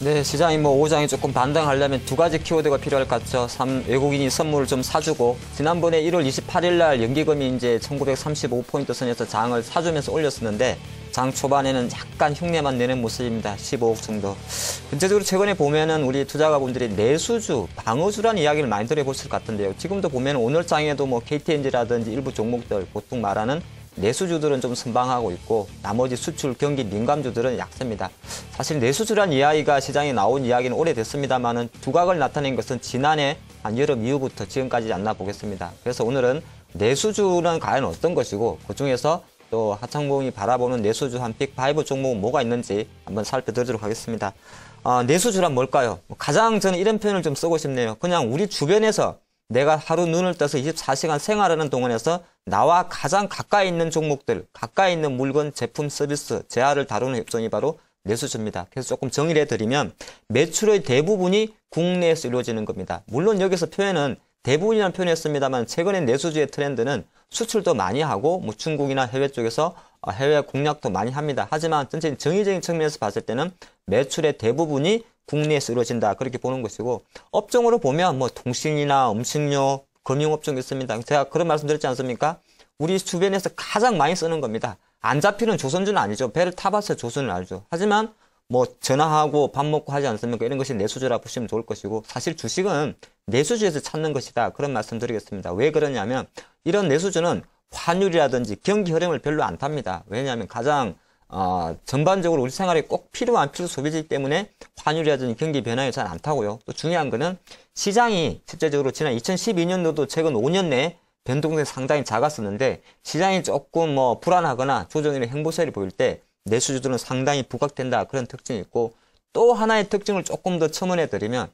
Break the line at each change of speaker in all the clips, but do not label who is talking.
네, 시장이 뭐 오장이 조금 반등하려면 두 가지 키워드가 필요할 것 같죠. 삼, 외국인이 선물을 좀 사주고 지난번에 1월 28일 날 연기금이 이제 1935포인트 선에서 장을 사주면서 올렸었는데 장 초반에는 약간 흉내만 내는 모습입니다. 15억 정도. 전체적으로 최근에 보면은 우리 투자가분들이 내수주, 방어주라는 이야기를 많이 들어보실 것 같은데요. 지금도 보면 오늘 장에도 뭐 KTNG라든지 일부 종목들 보통 말하는 내수주들은 좀 선방하고 있고 나머지 수출 경기 민감주들은 약세입니다. 사실 내수주란 이야기가 시장에 나온 이야기는 오래됐습니다만은 두각을 나타낸 것은 지난해 한 여름 이후부터 지금까지 않나 보겠습니다. 그래서 오늘은 내수주는 과연 어떤 것이고 그 중에서 또 하창봉이 바라보는 내수주 한 빅5 종목은 뭐가 있는지 한번 살펴보도록 하겠습니다. 어, 내수주란 뭘까요? 가장 저는 이런 표현을 좀 쓰고 싶네요. 그냥 우리 주변에서 내가 하루 눈을 떠서 24시간 생활하는 동안에서 나와 가장 가까이 있는 종목들, 가까이 있는 물건, 제품, 서비스, 재화를 다루는 협정이 바로 내수주입니다. 그래서 조금 정리를 해드리면 매출의 대부분이 국내에서 이루어지는 겁니다. 물론 여기서 표현은 대부분이라는 표현했습니다만 최근에 내수주의 트렌드는 수출도 많이 하고 뭐 중국이나 해외 쪽에서 해외 공략도 많이 합니다. 하지만 전체 정의적인 측면에서 봤을 때는 매출의 대부분이 국내에서 이루어진다 그렇게 보는 것이고 업종으로 보면 뭐 통신이나 음식료, 금융업종이 있습니다. 제가 그런 말씀 드렸지 않습니까? 우리 주변에서 가장 많이 쓰는 겁니다. 안 잡히는 조선주는 아니죠. 배를 타봤자 조선을 알죠. 하지만 뭐 전화하고 밥 먹고 하지 않습니까? 이런 것이 내수주라 보시면 좋을 것이고 사실 주식은 내수주에서 찾는 것이다. 그런 말씀 드리겠습니다. 왜 그러냐면 이런 내수주는 환율이라든지 경기 흐름을 별로 안 탑니다. 왜냐하면 가장 어, 전반적으로 우리 생활에 꼭 필요한 필수 소비지이기 때문에 환율이라든지 경기 변화에 잘 안 타고요. 또 중요한 거는 시장이 실제적으로 지난 2012년도도 최근 5년 내에 변동성이 상당히 작았었는데 시장이 조금 뭐 불안하거나 조정이나 행보세를 보일 때 내수주들은 상당히 부각된다 그런 특징이 있고 또 하나의 특징을 조금 더 첨언해 드리면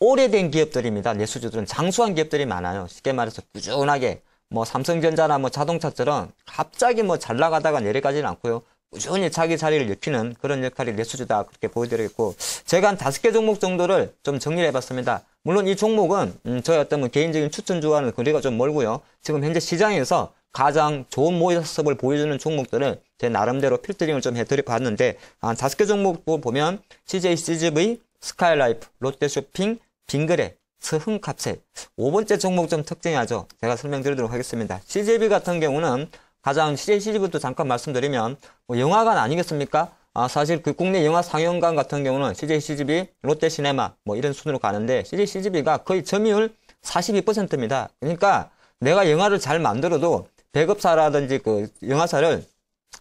오래된 기업들입니다. 내수주들은 장수한 기업들이 많아요. 쉽게 말해서 꾸준하게 뭐 삼성전자나 뭐 자동차처럼 갑자기 뭐 잘 나가다가 내려가지는 않고요. 꾸준히 자기 자리를 지키는 그런 역할이 내수주다 그렇게 보여드리겠고 제가 한 다섯 개 종목 정도를 좀 정리를 해봤습니다. 물론 이 종목은 음, 저희 어떤 뭐 개인적인 추천주와는 거리가 좀 멀고요. 지금 현재 시장에서 가장 좋은 모습을 보여주는 종목들을 제 나름대로 필터링을 좀 해드려 봤는데 한 다섯 개 종목 보면 CJ, CGV, 스카이라이프, 롯데쇼핑, 빙그레, 스흥캅셀 5번째 종목 좀 특징하죠. 제가 설명드리도록 하겠습니다. CJB 같은 경우는 가장 CGV부터 잠깐 말씀드리면 뭐 영화관 아니겠습니까? 아, 사실 그 국내 영화 상영관 같은 경우는 CJ, CGV, 롯데시네마 뭐 이런 순으로 가는데 CJ, CGV가 거의 점유율 42%입니다. 그러니까 내가 영화를 잘 만들어도 배급사라든지 그 영화사를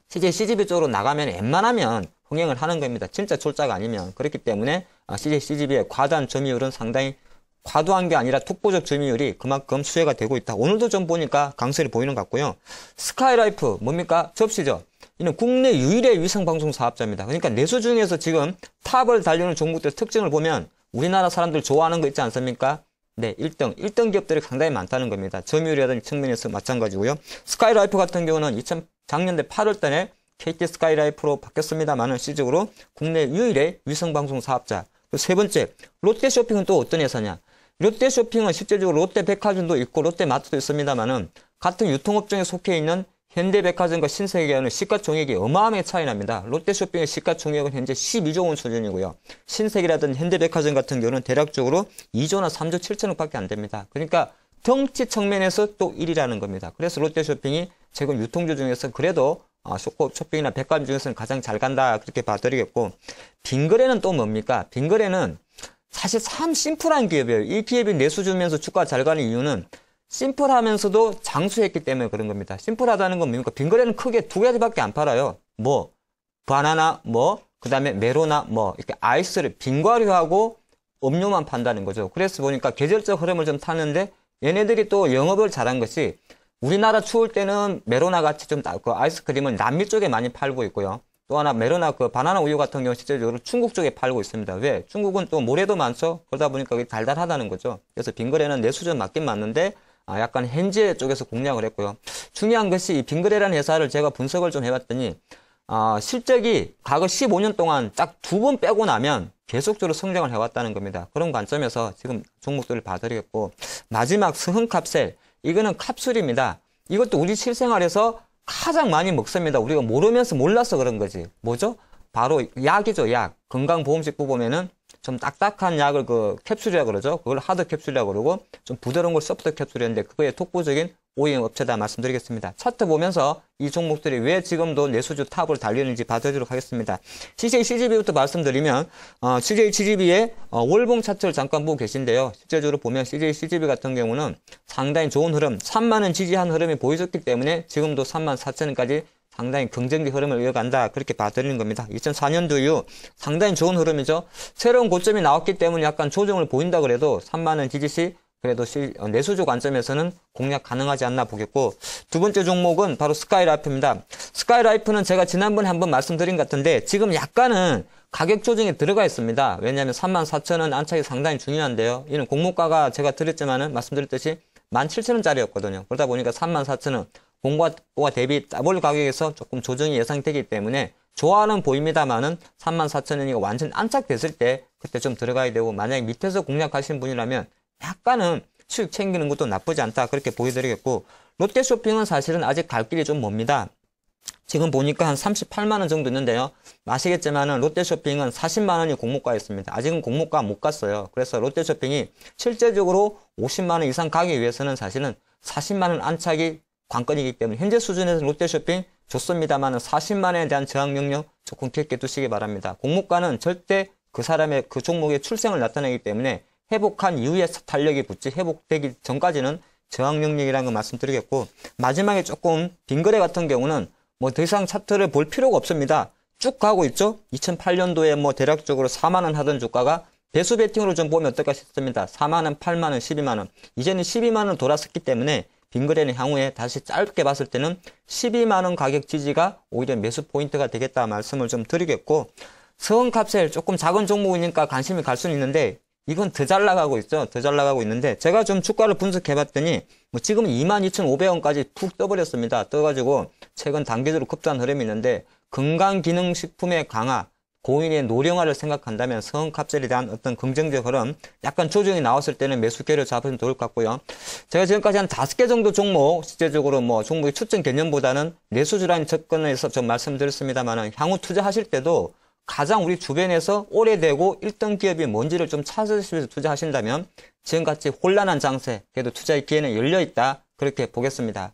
CJ, CGV 쪽으로 나가면 웬만하면 흥행을 하는 겁니다. 진짜 출자가 아니면. 그렇기 때문에 CJ, CGV의 과도한 점유율은 상당히 과도한 게 아니라 독보적 점유율이 그만큼 수혜가 되고 있다. 오늘도 좀 보니까 강세를 보이는 것 같고요. 스카이라이프 뭡니까? 접시죠. 이는 국내 유일의 위성방송 사업자입니다. 그러니까 내수 중에서 지금 탑을 달리는 종목들 특징을 보면 우리나라 사람들 좋아하는 거 있지 않습니까? 네, 1등. 1등 기업들이 상당히 많다는 겁니다. 점유율이라든지 측면에서 마찬가지고요. 스카이라이프 같은 경우는 2000, 작년에 8월 달에 KT 스카이라이프로 바뀌었습니다만은 실적으로 국내 유일의 위성방송 사업자. 세 번째, 롯데쇼핑은 또 어떤 회사냐? 롯데쇼핑은 실제적으로 롯데백화점도 있고 롯데마트도 있습니다만은 같은 유통업종에 속해 있는 현대백화점과 신세계와는 시가총액이 어마어마하게 차이 납니다. 롯데쇼핑의 시가총액은 현재 12조 원 수준이고요. 신세계라든 현대백화점 같은 경우는 대략적으로 2조나 3조 7천억밖에 안 됩니다. 그러니까 덩치 측면에서 또 1위라는 겁니다. 그래서 롯데쇼핑이 최근 유통주 중에서 그래도 아, 쇼핑이나 백화점 중에서는 가장 잘 간다 그렇게 봐드리겠고 빙거래는 또 뭡니까? 빙거래는 사실 참 심플한 기업이에요. 이 기업이 내수 주면서 주가 잘 가는 이유는 심플하면서도 장수했기 때문에 그런 겁니다. 심플하다는 건 뭡니까? 빙거래는 크게 두 가지밖에 안 팔아요. 뭐 바나나 뭐 그다음에 메로나 뭐 이렇게 아이스를 빙과류하고 음료만 판다는 거죠. 그래서 보니까 계절적 흐름을 좀 타는데 얘네들이 또 영업을 잘한 것이 우리나라 추울 때는 메로나 같이 좀 그 아이스크림은 남미 쪽에 많이 팔고 있고요. 또 하나 메로나 그 바나나 우유 같은 경우 실제적으로 중국 쪽에 팔고 있습니다. 왜? 중국은 또 모래도 많죠. 그러다 보니까 그게 달달하다는 거죠. 그래서 빙거래는 내 수준 맞긴 맞는데 아, 약간 현재 쪽에서 공략을 했고요. 중요한 것이 이 빙그레라는 회사를 제가 분석을 좀 해봤더니 아, 실적이 과거 15년 동안 딱 두 번 빼고 나면 계속적으로 성장을 해왔다는 겁니다. 그런 관점에서 지금 종목들을 봐드리겠고 마지막 스흥캅셀 이거는 캡슐입니다. 이것도 우리 실생활에서 가장 많이 먹습니다. 우리가 모르면서 몰라서 그런 거지. 뭐죠? 바로 약이죠, 약. 건강보험식품 보면은 좀 딱딱한 약을 그 캡슐이라 그러죠. 그걸 하드 캡슐이라 그러고 좀 부드러운 걸 소프트 캡슐이었는데 그거의 독보적인 OEM 업체다 말씀드리겠습니다. 차트 보면서 이 종목들이 왜 지금도 내수주 탑을 달리는지 봐드리도록 하겠습니다. CJ CGB부터 말씀드리면 어, CJ CGB의 어, 월봉 차트를 잠깐 보고 계신데요. 실제적으로 보면 CJ CGB 같은 경우는 상당히 좋은 흐름, 3만 원 지지한 흐름이 보여줬기 때문에 지금도 3만 4천 원까지 상당히 긍정적 흐름을 이어간다 그렇게 봐드리는 겁니다. 2004년도 이후 상당히 좋은 흐름이죠. 새로운 고점이 나왔기 때문에 약간 조정을 보인다 그래도 3만 원 지지 시 그래도 시, 어, 내수주 관점에서는 공략 가능하지 않나 보겠고 두 번째 종목은 바로 스카이라이프입니다. 스카이라이프는 제가 지난번에 한번 말씀드린 것 같은데 지금 약간은 가격 조정에 들어가 있습니다. 왜냐하면 3만 4천 원 안착이 상당히 중요한데요. 이는 공모가가 제가 드렸지만은 말씀드렸듯이 17,000원짜리였거든요. 그러다 보니까 3만 4천 원 공모가 대비 더블 가격에서 조금 조정이 예상되기 때문에 좋아는 보입니다만은 34,000원이가 완전 안착됐을 때 그때 좀 들어가야 되고 만약에 밑에서 공략하신 분이라면 약간은 수익 챙기는 것도 나쁘지 않다 그렇게 보여드리겠고 롯데쇼핑은 사실은 아직 갈 길이 좀 멉니다. 지금 보니까 한 38만 원 정도 있는데요. 아시겠지만 은 롯데쇼핑은 40만 원이 공모가였습니다. 아직은 공모가 못 갔어요. 그래서 롯데쇼핑이 실제적으로 50만 원 이상 가기 위해서는 사실은 40만 원 안착이 관건이기 때문에 현재 수준에서 롯데쇼핑 좋습니다만 40만 원에 대한 저항 명령 조금 기억해 두시기 바랍니다. 공모가는 절대 그 사람의 그 종목의 출생을 나타내기 때문에 회복한 이후에 탄력이 붙지 회복되기 전까지는 저항 영역이라는 거 말씀드리겠고 마지막에 조금 빙거래 같은 경우는 뭐 더 이상 차트를 볼 필요가 없습니다. 쭉 가고 있죠. 2008년도에 뭐 대략적으로 4만 원 하던 주가가 배수 베팅으로 좀 보면 어떨까 싶습니다. 4만 원, 8만 원, 12만 원. 이제는 12만 원 돌았었기 때문에 빙거래는 향후에 다시 짧게 봤을 때는 12만 원 가격 지지가 오히려 매수 포인트가 되겠다 말씀을 좀 드리겠고 서원캅셀 조금 작은 종목이니까 관심이 갈 수는 있는데 이건 더 잘 나가고 있죠. 더잘 나가고 있는데 제가 좀 주가를 분석해 봤더니 뭐 지금 22,500원까지 푹 떠버렸습니다. 떠가지고 최근 단계적으로 급등한 흐름이 있는데 건강기능식품의 강화 고인의 노령화를 생각한다면 성캅셀에 대한 어떤 긍정적 흐름, 약간 조정이 나왔을 때는 매수계를 잡으면 좋을 것 같고요. 제가 지금까지 한 다섯 개 정도 종목, 실제적으로 뭐 종목의 추천 개념보다는 내수주라는 접근에서 좀 말씀드렸습니다만 향후 투자하실 때도 가장 우리 주변에서 오래되고 1등 기업이 뭔지를 좀 찾으시면서 투자하신다면 지금같이 혼란한 장세, 그래도 투자의 기회는 열려 있다. 그렇게 보겠습니다.